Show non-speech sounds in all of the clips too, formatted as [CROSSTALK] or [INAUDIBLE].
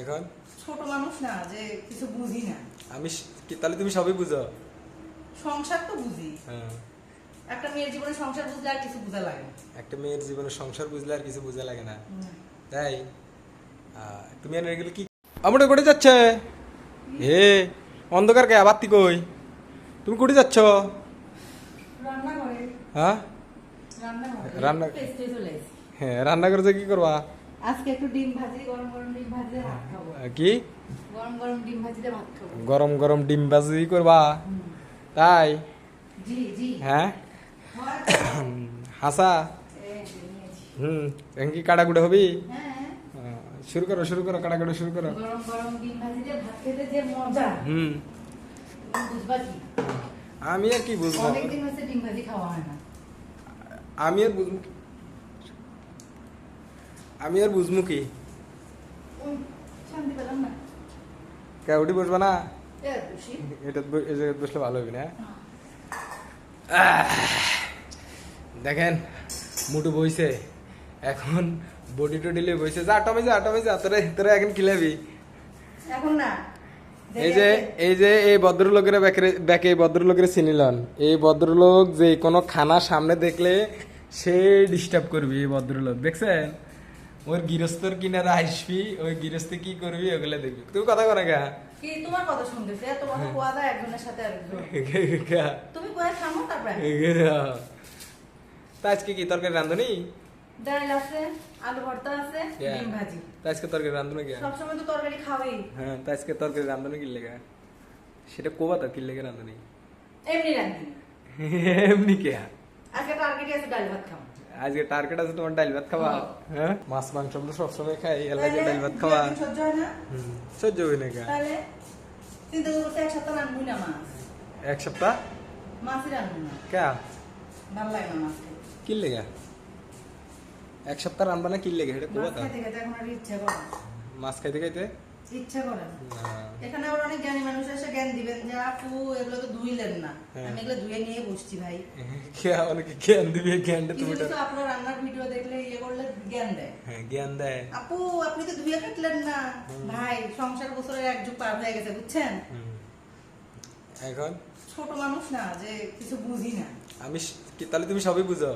এখন? ছোট মানুষ না যে কিছু বুঝি না। আমি কি- তাহলে তুমি সবই বুঝো? সংসার তো বুঝি। হ্যাঁ। একটা মেয়ের জীবনে সংসার বুঝলে আর কিছু বুঝা লাগে না। একটা মেয়ের জীবনে সংসার বুঝলে আর কিছু বোঝা লাগে না। তাই? তুমি আর এগুলো কি আমরা কোটে যাচ্ছে? হে অন্ধকার কে আবাত্তি কই? তুমি কোটে যাচ্ছ? রান্না করে হ্যাঁ রান্না করে রান্না-। হ্যাঁ রান্না করে কি করবা? আজকে একটু ডিম ভাজি গরম গরম ডিম ভাজি ভাত খাব। কি? গরম গরম ডিম ভাজি ভাত খাব। গরম গরম ডিম ভাজি করবা? তাই? জি জি। হ্যাঁ? [COUGHS] হাসা। হুম কি কাটাকুটা হবি? হ্যাঁ। শুরু করো শুরু করো কাটাকুটা শুরু করো। গরম গরম ডিম ভাজি দিয়ে ভাত খেতে যে মজা। হুম। বুঝবা কি? আমি আর কি বুঝব? অনেকদিন হচ্ছে ডিম ভাজি খাওয়া হয় না। আমি আর বুঝব? আমি আর বুঝব কি উঠি বসবা না? এটা বসলে ভালো হবে না? দেখেন মুটু বইছে। এখন বডি টডি লিয়ে বইছে। যা টমে যা টমে যা তোরা তোরা এখন খিলাবি। এখন না। এই যে এই যে এই ভদ্রলোকের ব্যাকে- ব্যাকে এই ভদ্রলোকের চিনিলন। এই ভদ্রলোক যে কোনো খানা সামনে দেখলে সে ডিস্টার্ব করবি এই ভদ্রলোক। দেখছেন? ওর গৃহস্থর কিনারে আসবি ওই গৃহস্থে কি করবি ওগুলো দেখবি। তুমি কথা করে গা। কি তোমার কথা শুনতেছে এত কথা কোয়া যায় একজনের সাথে আরেকজন? তুমি কোয়া থামো তারপরে। তা আজকে কি তরকারি রান্ধনি? ডাল আছে আলু ভর্তা আছে ডিম ভাজি। তা আজকে তরকারি রান্ধনি কে? সবসময় তো তরকারি খাওয়াই। হ্যাঁ তা আজকে তরকারি রান্ধনি কি? লেগে সেটা কোবা তো কি লেগে রান্ধনি? এমনি কে? আজকে টার্গেট আছে ডাল ভাত খাও আজকে টার্গেট আছে তোমার ডাল ভাত খাওয়া। হ্যাঁ। মাছ মাংস তো সবসময় খাই এলাকায় ডাল ভাত খাওয়া। সহ্য হয় না? হুম, সহ্য হই না কে তাহলে চিন্তা করতে এক সপ্তাহ না মাছ। এক সপ্তাহ? মাছই না। কে? ভালো লাগে না মাছ কি লেগে এক সপ্তাহ রান্না না কি লেগে খাইতে খাইতে মাছ খাইতে খাইতে? ইচ্ছা করে না। এখানে আবার অনেক জ্ঞানী মানুষ এসে জ্ঞান দিবেন যে আপু এগুলো তো ধুইলেন না। হ্যাঁ। আমি এগুলো ধুয়ে নিয়ে বসছি ভাই। অনেকে জ্ঞান দিবি জ্ঞানটা তুমি কিছু আপনার রান্নার ভিডিও দেখলে ইয়ে করলে জ্ঞান দেয়। হ্যাঁ জ্ঞান দেয়। আপু আপনি তো ধুয়ে কাটলেন না। ভাই সংসার বছরের এক যুগ পার হয়ে গেছে বুঝছেন? এখন? ছোট মানুষ না যে কিছু বুঝি না। আমি তাহলে তুমি সবই বুঝো?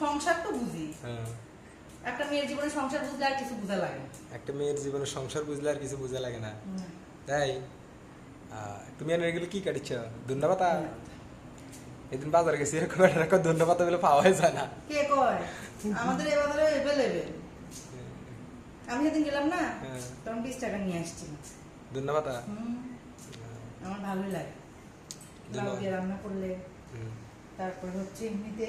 সংসার তো বুঝি। হ্যাঁ। একটা মেয়ের জীবনে সংসার বুঝলে আর কিছু বুঝা লাগে না। একটা মেয়ের জীবনে সংসার বুঝলে আর কিছু বোঝা লাগে না। তাই তুমি আর এগুলো কি কাটিচ্ছ ধন্য পাতা এদিন বাজারে গেছি এরকম একটা ধন্য পাতা বলে পাওয়াই যায় না। কে কয়? আমাদের এ বাজারে এভেলেবেল আমি যেদিন গেলাম না হ্যাঁ। তখন বিশ টাকা নিয়ে আসছি। ধন্য পাতা আমার ভালোই লাগে। রান্না করলে। তারপর হচ্ছে এমনিতে